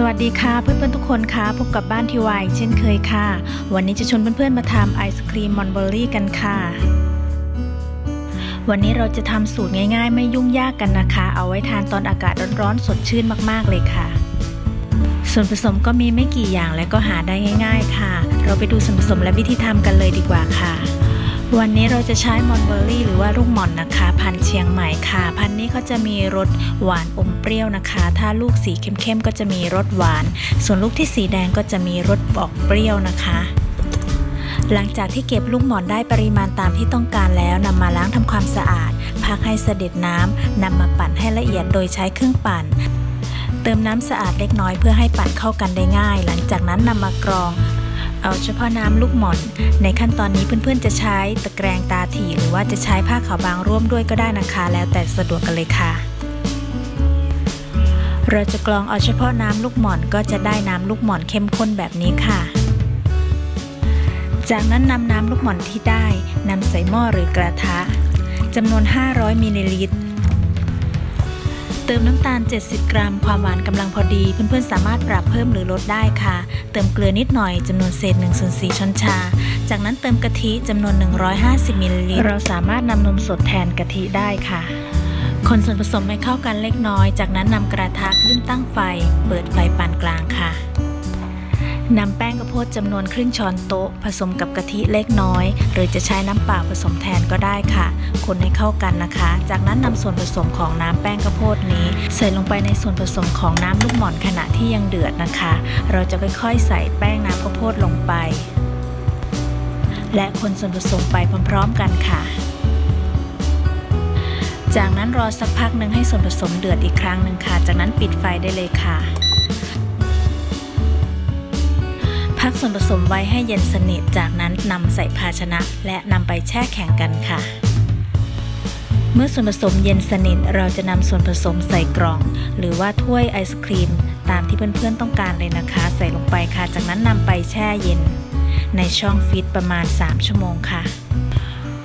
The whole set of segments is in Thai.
สวัสดีค่ะเพื่อนๆทุกคนค่ะพบกับบ้านทีวายเช่นเคยค่ะ วันนี้จะชวนเพื่อนๆมาทำไอศครีมมอนเบอรี่กันค่ะ วันนี้เราจะทำสูตรง่ายๆ ไม่ยุ่งยากกันนะคะ เอาไว้ทานตอนอากาศร้อนๆ สดชื่นมากๆเลยค่ะ ส่วนผสมก็มีไม่กี่อย่างและก็หาได้ง่าย ๆ ค่ะ เราไปดูส่วนผสมและวิธีทำกันเลยดีกว่าค่ะ วันนี้เราจะใช้มอนเบอร์รี่หรือว่าลูกหม่อนนะคะ พันเชียงใหม่ค่ะ พันนี้เขาจะมีรสหวานอมเปรี้ยวนะคะ ถ้าลูกสีเข้มๆก็จะมีรสหวาน ส่วนลูกที่สีแดงก็จะมีรสออกเปรี้ยวนะคะ หลังจากที่เก็บลูกหม่อนได้ปริมาณตามที่ต้องการแล้วนำมาล้างทำความสะอาด พักให้เสด็จน้ำนำมาปั่นให้ละเอียดโดยใช้เครื่องปั่น เติมน้ำสะอาดเล็กน้อยเพื่อให้ปั่นเข้ากันได้ง่าย หลังจากนั้นนำมากรอง เอาเฉพาะน้ำลูกหม่อน ในขั้นตอนนี้เพื่อนๆจะใช้ตะแกรงตาถี่ หรือว่าจะใช้ผ้าขาวบางร่วมด้วยก็ได้นะคะ แล้วแต่สะดวกกันเลยค่ะ เราจะกรองเอาเฉพาะน้ำลูกหม่อนก็จะได้น้ำลูกหม่อนเข้มข้นแบบนี้ค่ะ จากนั้นนำน้ำลูกหม่อนที่ได้นำใส่หม้อหรือกระทะจำนวน 500มิลลิลิตร เติมน้ำตาล 70 กรัม ความหวานกำลังพอดี เพื่อนๆ สามารถปรับเพิ่มหรือลดได้ค่ะ เติมเกลือนิดหน่อยจำนวนเศษ1ส่วน4ช้อนชา จากนั้นเติมกะทิจำนวน 150มิลลิลิตร เราสามารถนำนมสดแทนกะทิได้ค่ะ คนส่วนผสมให้เข้ากันเล็กน้อย จากนั้นนำกระทะขึ้นตั้งไฟ เปิดไฟปานกลางค่ะ นำแป้งข้าวโพดจำนวนครึ่งช้อนโต๊ะ ผสมกับกะทิเล็กน้อย หรือจะใช้น้ำเปล่าผสมแทนก็ได้ค่ะ คนให้เข้ากันนะคะ จากนั้นนำส่วนผสมของน้ำแป้งข้าวโพดนี้ ใส่ลงไปในส่วนผสมของน้ำลูกหม่อนขณะที่ยังเดือดนะคะ เราจะค่อยๆใส่แป้งน้ำข้าวโพดลงไป และคนส่วนผสมไปพร้อมๆกันค่ะจากนั้นรอสักพักหนึ่งให้ส่วนผสมเดือดอีกครั้งหนึ่งค่ะ จากนั้นปิดไฟได้เลยค่ะ พักส่วนผสมไว้ให้เย็นสนิท จากนั้นนำใส่ภาชนะ และนำไปแช่แข็งกันค่ะ เมื่อส่วนผสมเย็นสนิท เราจะนำส่วนผสมใส่กล่อง หรือว่าถ้วยไอศครีม ตามที่เพื่อนๆต้องการเลยนะคะ ใส่ลงไปค่ะ จากนั้นนำไปแช่เย็น ในช่องฟิตประมาณ 3 ชั่วโมงค่ะ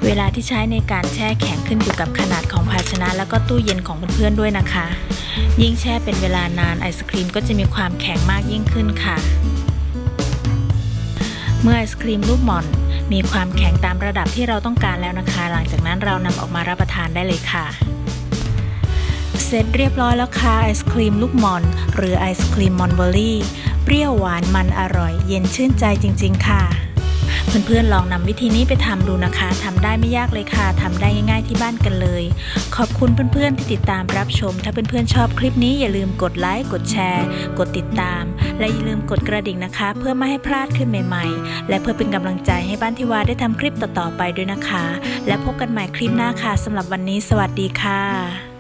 เวลาที่ใช้ในการแช่แข็งขึ้นอยู่กับขนาดของภาชนะ แล้วก็ตู้เย็นของเพื่อนๆด้วยนะคะ ยิ่งแช่เป็นเวลานานไอศครีมก็จะมีความแข็งมากยิ่งขึ้นค่ะ เมื่อไอศครีมลูกหม่อน มีความแข็งตามระดับที่เราต้องการแล้วนะคะ หลังจากนั้นเรานำออกมารับประทานได้เลยค่ะ เสร็จเรียบร้อยแล้วค่ะไอศครีมลูกหม่อน หรือไอศครีมมอนเบอรี่ เปรี้ยวหวานมันอร่อย เย็นชื่นใจจริง ๆ ค่ะ เพื่อนๆลองนำวิธีนี้ไปทำดูนะคะทำได้ไม่ยากเลยค่ะทำได้ง่ายๆที่บ้านกันเลย ขอบคุณเพื่อนๆที่ติดตามรับชม ถ้าเพื่อนๆชอบคลิปนี้อย่าลืมกดไลค์กดแชร์ กดติดตาม และอย่าลืมกดกระดิ่งนะคะ เพื่อไม่ให้พลาดคลิปใหม่ๆ และเพื่อเป็นกำลังใจให้บ้านทิวาได้ทำคลิปต่อๆไปด้วยนะคะ และพบกันใหม่คลิปหน้าค่ะสำหรับวันนี้ สวัสดีค่ะ